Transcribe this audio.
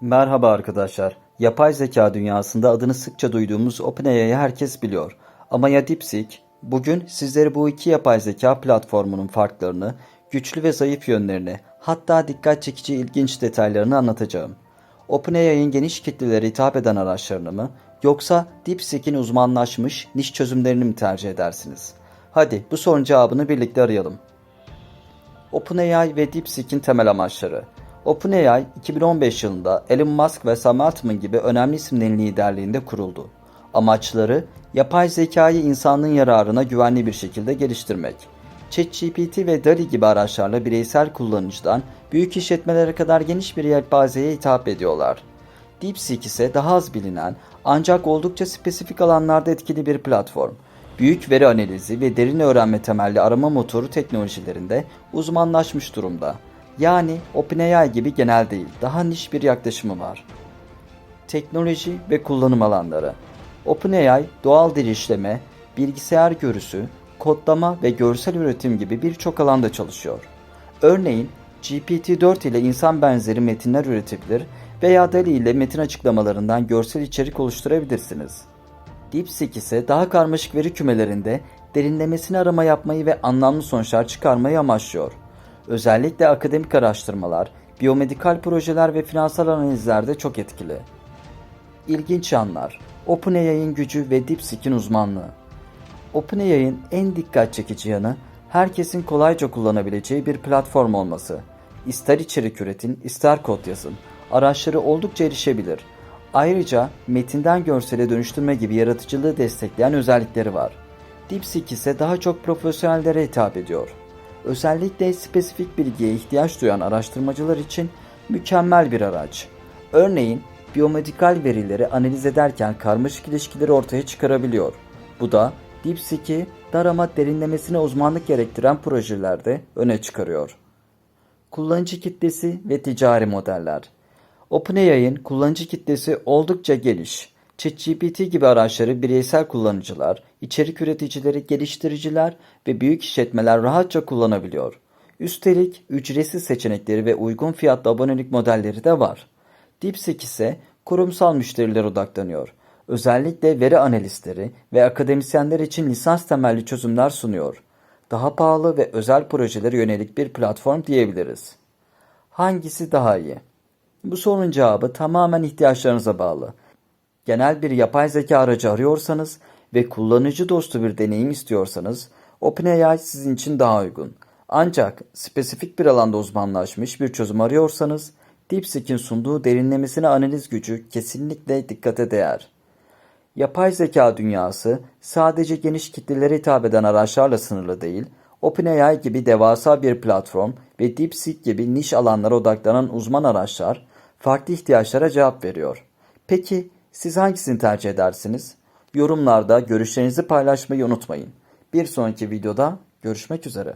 Merhaba arkadaşlar. Yapay zeka dünyasında adını sıkça duyduğumuz OpenAI'yi herkes biliyor. Ama ya DeepSeek? Bugün sizlere bu iki yapay zeka platformunun farklarını, güçlü ve zayıf yönlerini, hatta dikkat çekici ilginç detaylarını anlatacağım. OpenAI'nin geniş kitlelere hitap eden araçlarını mı, yoksa DeepSeek'in uzmanlaşmış niş çözümlerini mi tercih edersiniz? Hadi bu sorunun cevabını birlikte arayalım. OpenAI ve DeepSeek'in temel amaçları. OpenAI 2015 yılında Elon Musk ve Sam Altman gibi önemli isimlerin liderliğinde kuruldu. Amaçları yapay zekayı insanlığın yararına güvenli bir şekilde geliştirmek. ChatGPT ve DALL-E gibi araçlarla bireysel kullanıcıdan büyük işletmelere kadar geniş bir yelpazeye hitap ediyorlar. DeepSeek ise daha az bilinen ancak oldukça spesifik alanlarda etkili bir platform. Büyük veri analizi ve derin öğrenme temelli arama motoru teknolojilerinde uzmanlaşmış durumda. Yani OpenAI gibi genel değil, daha niş bir yaklaşımı var. Teknoloji ve kullanım alanları. OpenAI doğal dil işleme, bilgisayar görüsü, kodlama ve görsel üretim gibi birçok alanda çalışıyor. Örneğin GPT-4 ile insan benzeri metinler üretebilir veya DALL-E ile metin açıklamalarından görsel içerik oluşturabilirsiniz. DeepSeek ise daha karmaşık veri kümelerinde derinlemesine arama yapmayı ve anlamlı sonuçlar çıkarmayı amaçlıyor. Özellikle akademik araştırmalar, biyomedikal projeler ve finansal analizlerde çok etkili. İlginç yanlar, OpenAI'nin gücü ve DeepSeek'in uzmanlığı. OpenAI'nin en dikkat çekici yanı herkesin kolayca kullanabileceği bir platform olması. İster içerik üretin, ister kod yazın. Araçları oldukça erişebilir. Ayrıca metinden görsele dönüştürme gibi yaratıcılığı destekleyen özellikleri var. DeepSeek ise daha çok profesyonellere hitap ediyor. Özellikle spesifik bilgiye ihtiyaç duyan araştırmacılar için mükemmel bir araç. Örneğin biyomedikal verileri analiz ederken karmaşık ilişkileri ortaya çıkarabiliyor. Bu da DeepSeek'i dar ama derinlemesine uzmanlık gerektiren projelerde öne çıkarıyor. Kullanıcı kitlesi ve ticari modeller. OpenAI'nin kullanıcı kitlesi oldukça geniş. ChatGPT gibi araçları bireysel kullanıcılar, içerik üreticileri, geliştiriciler ve büyük işletmeler rahatça kullanabiliyor. Üstelik ücretsiz seçenekleri ve uygun fiyatlı abonelik modelleri de var. DeepSeek ise kurumsal müşterilere odaklanıyor. Özellikle veri analistleri ve akademisyenler için lisans temelli çözümler sunuyor. Daha pahalı ve özel projelere yönelik bir platform diyebiliriz. Hangisi daha iyi? Bu sorunun cevabı tamamen ihtiyaçlarınıza bağlı. Genel bir yapay zeka aracı arıyorsanız ve kullanıcı dostu bir deneyim istiyorsanız OpenAI sizin için daha uygun. Ancak spesifik bir alanda uzmanlaşmış bir çözüm arıyorsanız DeepSeek'in sunduğu derinlemesine analiz gücü kesinlikle dikkate değer. Yapay zeka dünyası sadece geniş kitlelere hitap eden araçlarla sınırlı değil, OpenAI gibi devasa bir platform ve DeepSeek gibi niş alanlara odaklanan uzman araçlar farklı ihtiyaçlara cevap veriyor. Peki siz hangisini tercih edersiniz? Yorumlarda görüşlerinizi paylaşmayı unutmayın. Bir sonraki videoda görüşmek üzere.